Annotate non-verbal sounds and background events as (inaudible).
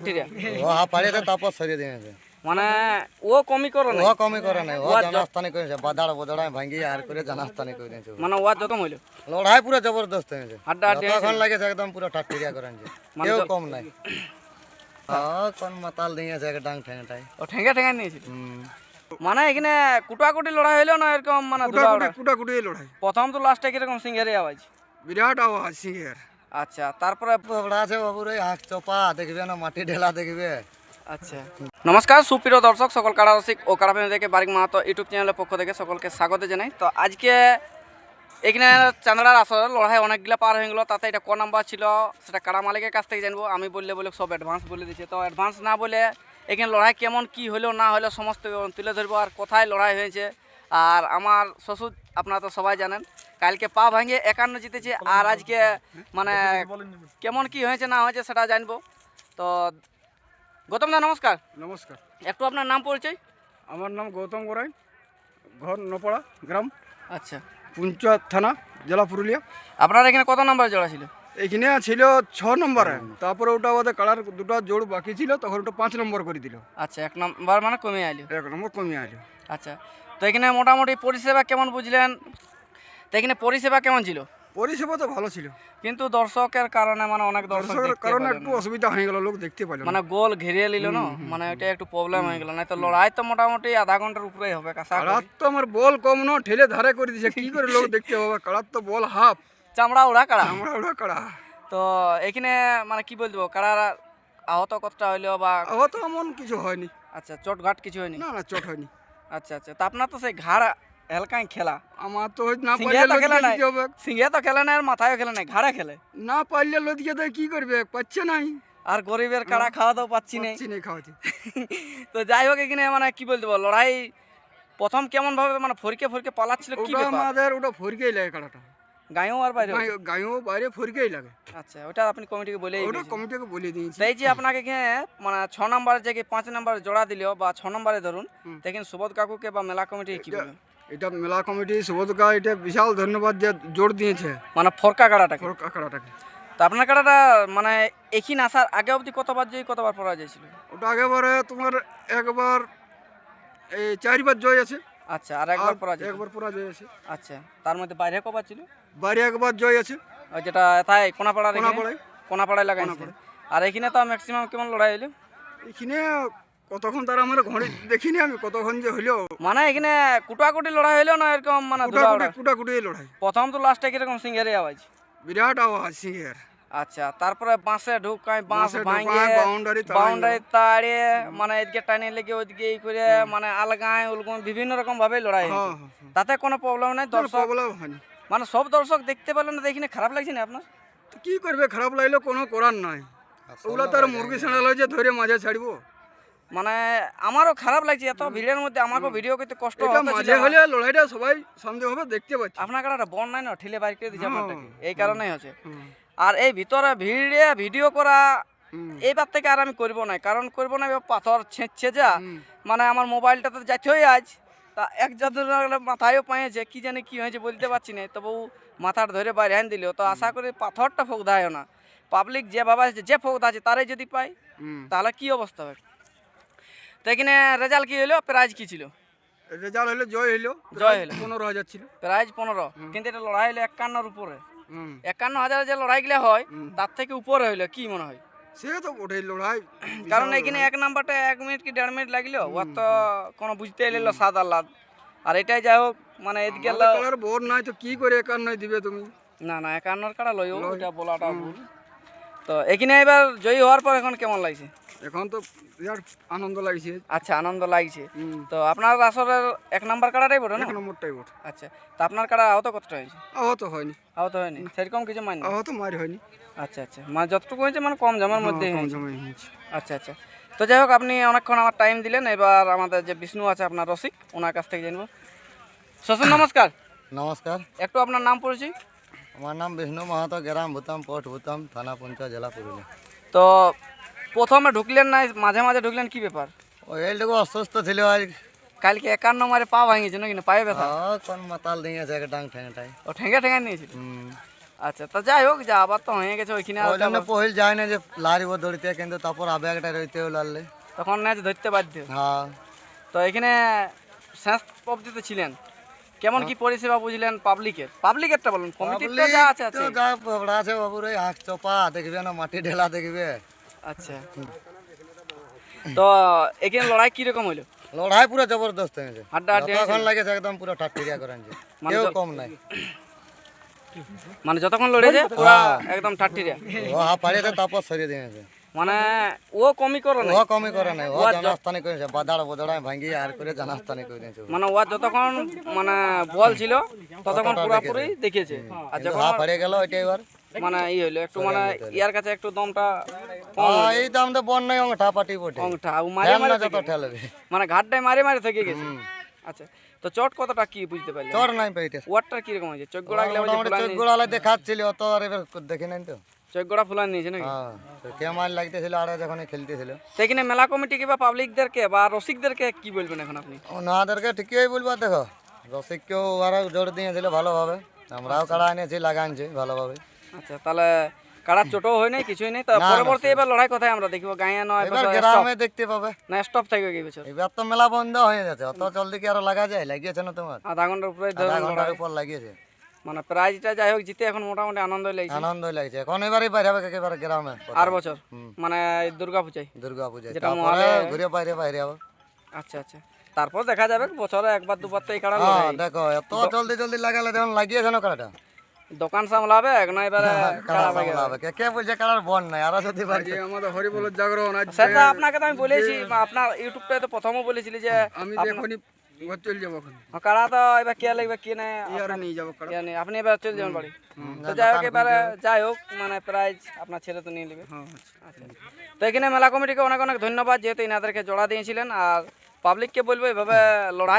টিরা। ও হা পাড়িয়েছে তারপর সরিয়ে দিয়েছে মানে ও কমি করে না ও কমই করে নাই ও জানাস্তানি করেছে বাদাড় বদড়ায় ভাঙ্গি আর করে জানাস্তানি করে দিয়েছে মানে ওয়ার যত হইল লড়াই পুরো জবরদস্ত হয়েছে হাড্ডি তখন লাগেছে একদম পুরো ঠাট্টিরিয়া করেছে মানে কেউ তো- কম নাই। কোন মাতাল দিয়েছে এক ডাং ঠেঙটাই ও ঠেঙ্গা ঠেঙ্গা নিয়েছিল হুম। মানে এখানে কুটাকুটি লড়াই হইল না এরকম মানে কুটাকুটি? কুটাকুটি লড়াই। প্রথম তো লাস্টে কীরকম সিঙ্গারি আওয়াজ? বিরাট আওয়াজ সিংহের আচ্ছা তারপরে আছে বাবুর ওই হাঁক চপা দেখবে না মাটি ঢেলা দেখবে। আচ্ছা। নমস্কার সুপ্রিয় দর্শক সকল কাড়া রসিক ও প্রেমী থেকে বারিক মাহাতো ইউটিউব চ্যানেলের পক্ষ থেকে সকলকে স্বাগত জানাই। তো আজকে এখানে চান্দড়ার আসলে লড়াই অনেকগুলো পার হয়ে গেলো তাতে এটা ক নাম্বার ছিল সেটা কারা মালিকের কাছ থেকে জানব আমি বললে বলে সব অ্যাডভান্স বলে দিচ্ছে। তো অ্যাডভান্স না বলে এখানে লড়াই কেমন কি হলো না হলো সমস্ত তুলে ধরবো আর কোথায় লড়াই হয়েছে। আর আমার শ্বশুর আপনারা তো সবাই জানেন কালকে পা ভাঙে একান্ন জিতেছে। আর আজকে মানে কেমন কি হয়েছে না হয়েছে সেটা জানব। তো গৌতম দা নমস্কার। নমস্কার। একটু আপনার নাম পরিচয়? আমার নাম গৌতম গোরাই ঘর নপড়া গ্রাম। আচ্ছা। পুঞ্চায়েত থানা জেলা পুরুলিয়া। আপনার এখানে কত নাম্বার জোড়া ছিল? এইখানে ছিল ছ নম্বরে। তারপরে ওটা আমাদের কালার দুটো জোড় বাকি ছিল তখন ওটা পাঁচ নম্বর করে দিল। আচ্ছা এক নম্বর মানে কমে আইলো। এক নম্বর কমে আলো আচ্ছা। তো এখানে মোটামুটি পরিষেবা কেমন বুঝলেন? তো এখানে পরিষেবা কেমন ছিল? পরিষেবা তো ভালো ছিল। কিন্তু দর্শকের কারণে মানে অনেক দর্শকের কারণে একটু অসুবিধা হয়ে গেল লোক দেখতে পেল মানে গোল ঘিরিয়ে নিল না? মানে ওইটা একটু প্রবলেম হয়ে গেল না তো লড়াই তো মোটামুটি আধা ঘণ্টার উপরেই হবে কাঁচা কাড়ার তো আমার বল কম না ঠেলে ধারে করে দিছে কি করে লোক দেখতে হবে? কাড়ার তো বল হাফ। চামড়া উড়া কাড়া? আমরা ওটা কাড়া। তো এখানে মানে কি বলব কাড়ার আহত কতটা হইল বা ও তো এমন কিছু হয়নি। আচ্ছা চোটঘাট কিছু হয়নি? না না চট হয়নি। আচ্ছা আচ্ছা। তা আপনার তো সেই ঘাড় হেলকাই খেলা। আমার তো না পারলে তো খেলে নাই। সিঙ্গে তো খেলে না আর মাথায়ও খেলে নাই ঘাড়ে খেলে। না পারলে লদিকে তো কি করবে? পাচ্ছে নাই। আর গরিবের কাড়া খাওয়া দাওয়া পাচ্ছি নেই। নাই খাওয়াতে। (laughs) তো যাই হোক এখানে মানে কি বলতে বল লড়াই প্রথম কেমন ভাবে মানে ফরকে ফরকে পালাচ্ছিল কি ব্যাপার? আমাদের ওটা ফরকেই লাগে কাড়াটা গায়েও আর বাইরে গাঁয়েও বাইরে ফরকেই লাগে। আচ্ছা ওটা আপনি কমিটিকে বলে ওটা কমিটিকে বলে দিয়েছি। তাই যে আপনাকে এখানে মানে ছ নম্বরের জায়গায় পাঁচ নম্বর জোড়া দিল বা ছ নম্বরে ধরুন দেখেন সুবোধ কাকুকে বা মেলা কমিটি কি বলবে? এটা মেলা কমিটি সুবোধকা এটা বিশাল ধন্যবাদ যে জোর দিয়েছে। মানে ফরকা কাড়াটাকে? ফরকা কাড়াটাকে। তো আপনার কাড়াটা মানে এখিন আসার আগে অবধি কতবার জয়ী কতবার পরাজয় ছিল? ওটা আগেবারে তোমার একবার এই চারবার জয় আছে। আচ্ছা আর একবার পরাজয় একবার পরাজয় আছে। আচ্ছা তার মধ্যে বাইরে কবার ছিল? বাইরে একবার জয় আছে। ওই যেটা কোনাপাড়ার এখানে? কোনাপাড়ায়। কোনাপাড়ায় লাগাইছে। আর এখানে তো ম্যাক্সিমাম কেমন লড়াই হইল? এখানে কতক্ষণ তারা আমার ঘড়ি দেখিনি আমি কতক্ষণ যে হইল। মানে এখানে কুটাকুটি লড়াই হইল না এরকম মানে কুটাকুটি কুটাকুটি লড়াই। প্রথম তো লাস্টে কীরকম সিঙ্গারি আওয়াজ? বিরাট আওয়াজ সিংহের আচ্ছা তারপরে বাঁশে ঢুকায় বাঁশ ভাঙে বাউন্ডারি তাড়ে মানে এদিকে টানে লেগে ওইদিকে এই করে মানে আলগায় উলগুম বিভিন্ন রকম ভাবে লড়াই হ্যাঁ, হ্যাঁ, হ্যাঁ। তাতে কোনো প্রবলেম নাই দর্শক হয়নি। মানে সব দর্শক দেখতে পেলেন না দেখিনি খারাপ লাগছে না আপনার? কি করবে খারাপ লাগলে কোনো করার নাই। ওগুলা তার মুরগি ছাড়া লয় যে ধরে মাঝে ছাড়বো। মানে আমারও খারাপ লাগছে এত ভিড়ের মধ্যে আমাকেও ভিডিও করতে কষ্ট। মাঝে হলে লড়াইটা সবাই সন্দেহ হবে দেখতে পাচ্ছি। আপনার একটা বন নাই না ঠেলে বাইর করে দিচ্ছে আপনারটাকে এই কারণেই হচ্ছে। আর এই ভিতরে ভিড়ে ভিডিও করা এইবার থেকে আর আমি করব না কারণ করব না পাথর ছেঁচছে যা। মানে আমার মোবাইলটা তো যাচ্ছই আজ। তা এক যাদের মাথায়ও পাইছে কি জানি কি হয়েছে বলতে পারছি না। তবু মাথার ধরে বাইরে আন দিল। তো আশা করি পাথরটা ফোক দেয় না। পাবলিক যে বাবা যে ফোক আছে তারাই যদি পায় তাহলে কি অবস্থা হবে? তো এখানে রেজাল্ট কি হলো? প্রাইজ কি ছিল? রেজাল্ট হলো জয় হইল জয় হলো। পনেরো হাজার ছিল। প্রাইজ পনেরো। কিন্তু এটা লড়াই হলো একান্নর উপরে। একান্ন হাজার যে লড়াইগুলো হয় তার থেকে উপরে হইল কি মনে হয়? সে তো ওটাই লড়াই। (clears throat) কারণ এখানে এক নাম্বারটা এক মিনিট কি দেড় মিনিট লাগল? ওর তো কোনো বুঝতে এলো সাত আল্লাদ আর এটাই যাই হোক মানে এদিকে বোর নাই তো কি করে একার নয় দিবে তুমি? না না একান্নর কাটা লইও ওইটা বলাটা ভুল। তো এখানে এবার জয়ী হওয়ার পর এখন কেমন লাগছে? এখন তো বিরাট আনন্দ লাগছে। আচ্ছা আনন্দ লাগছে। তো আপনার আসরের এক নাম্বার কাটাটাই বটে না? এক নম্বরটাই ওঠ আচ্ছা তো আপনার কাটা আহত কতটা হয়েছে? আহত হয়নি। আহত হয়নি? সেরকম কিছু মানি আহত মার হয়নি। আচ্ছা আচ্ছা। মানে যতটুকু হয়েছে মানে কম জামার মধ্যে হয়েছে। আচ্ছা আচ্ছা। তো যাই হোক আপনি অনেকক্ষণ আমার টাইম দিলেন। এবার আমাদের যে বিষ্ণু আছে আপনার রসিক ওনার কাছ থেকে জানব। শ্বশুর নমস্কার। নমস্কার। একটু আপনার নাম পরিচয়? আমার নাম বিষ্ণু মাহাতো গ্রাম ভূতাম পোস্ট ভূতাম থানা পঞ্চায়েত জেলা পুরুলিয়া। তো প্রথমে ঢুকলেন না মাঝে মাঝে ঢুকলেন কি ব্যাপার? ওই এইটুকু অসুস্থ ছিল আজ। কালকে একান্ন মারে পা ভাঙিয়েছে নাকি না পায়ে ব্যথা? হ্যাঁ কোন মাতাল দিয়েছে এক ডাং ঠেঙটাই ও ঠেঙ্গা ঠেঙ্গা নিয়েছিল? আচ্ছা তা যাই হোক যা আবার তো হয়ে গেছে ওইখানে ওই জন্য পহিল যায় না যে লারিব দৌড়িতে কিন্তু তারপর আবেগটা রইতেও লাললে তখন ম্যাচ ধরতে বাধ্য। হ্যাঁ। তো এখানে শেষ অবধিতে ছিলেন। কেমন কি পরিষেবা বুঝলেন পাবলিকের? পাবলিকেরটা বলুন কমিটির যা আছে আছে। যা আছে বাবুর আঁখ চপা দেখবে না মাটি ঢেলা দেখবে। আচ্ছা। তো এখানে লড়াই কীরকম হইল? লড়াই পুরো জবরদস্ত হয়েছে। হাড্ডাহাড্ডি যতক্ষণ লাগেছে একদম পুরো ঠাট্টিরিয়া করেন মানে কেউ কম নাই। মানে যতক্ষণ লড়েছে পুরা একদম ঠাট্টিরা ও হা পাড়িয়েছে তারপর সরিয়ে দিয়েছে মানে ও কমই করে না ও কমই করে নাই। ও জানাস্তানি করেছে বাদাড় বদড়ায় ভাঙ্গি আর করে জানাস্তানি করে দিয়েছে মানে ও যতক্ষণ মানে বল ছিল ততক্ষণ পুরাপুরি দেখেছে। আর যখন হা পাড়িয়ে গেল ওইটা এবার। মানে ই হইল একটু মানে ইয়ার কাছে একটু দমটা এই দাম তো বন নাই অংঠা পাটি বটে। অংটা ও মারে মারে যত ঠেলবে। মানে ঘাটটায় মারে মারে থেকে গেছে। আচ্ছা তো চট কতটা কি বুঝতে পারলেন? চর নাই পেটে ওয়াটটা কীরকম হয়েছে? চোখ গোড়া গেলে মোটামুটি চোখ গোড়ালে দেখাচ্ছিল অত আর এবার দেখি নাই তো। চোখ গোড়া ফুলান নিয়েছে নাকি? হ্যাঁ কে মার লাগতেছিল আর যখন খেলতেছিল। তো এখানে মেলা কমিটিকে বা পাবলিকদেরকে বা রসিকদেরকে কি বলবেন এখন আপনি? ওনাদেরকে ঠিকই বলব দেখো। রসিককেও ওরা জোর দিয়েছিল ভালোভাবে। আমরাও কাড়া এনেছি লাগানছি ভালোভাবে। আচ্ছা তাহলে কাড়ার চোটও হয় নাই কিছুই নেই তো পরবর্তী এবার লড়াই কথাই আমরা দেখব? গাঁয়া নয় এবার গ্রামে দেখতে পাবে। না স্টপ থাকবে কি বছর? এবার তো মেলা বন্ধ হয়ে যাচ্ছে অত জলদি কি আরও লাগা যায়? লাগিয়েছে না তোমার? আধা ঘণ্টার উপরে আধা ঘণ্টার উপর লাগিয়েছে। মানে প্রাইজটা যাই হোক জিতে এখন মোটামুটি আনন্দ লাগছে। আনন্দই লাগছে। এখন এবারই বাইরে হবে একেবারে গ্রামে। আর বছর? মানে দুর্গা পূজায়। দুর্গা তারপরে ঘুরে বাইরে বাইরে হবে। আচ্ছা আচ্ছা। তারপর দেখা যাবে বছরে একবার দুবার তো এই কাড়া হ্যাঁ দেখো এত জলদি জলদি লাগালে যখন লাগিয়েছে না কাড়াটা দোকান সামলাবে এক না এবারে সামলাবে। কে কে বলছে কাড়ার বন নাই আরও যদি আমাদের হরিবলের জাগরণ সেটা আপনাকে তো আমি বলেছি আপনার ইউটিউবটায় তো প্রথমও বলেছিলি যে আমি যে এখনই ঘর চলে যাব এখন। কাড়া তো এবার কে লাগবে কে নেই ইয়ারা নিয়ে যাব কাড়া আপনি এবার চলে যাবেন বাড়ি। তো যাই হোক এবারে যাই হোক মানে প্রাইজ আপনার ছেলে তো নিয়ে নেবে। হ্যাঁ আচ্ছা। তো এখানে মেলা কমিটিকে অনেক অনেক ধন্যবাদ যেহেতু ইনাদেরকে জোড়া দিয়েছিলেন আর পাবলিককে বলব এভাবে লড়াই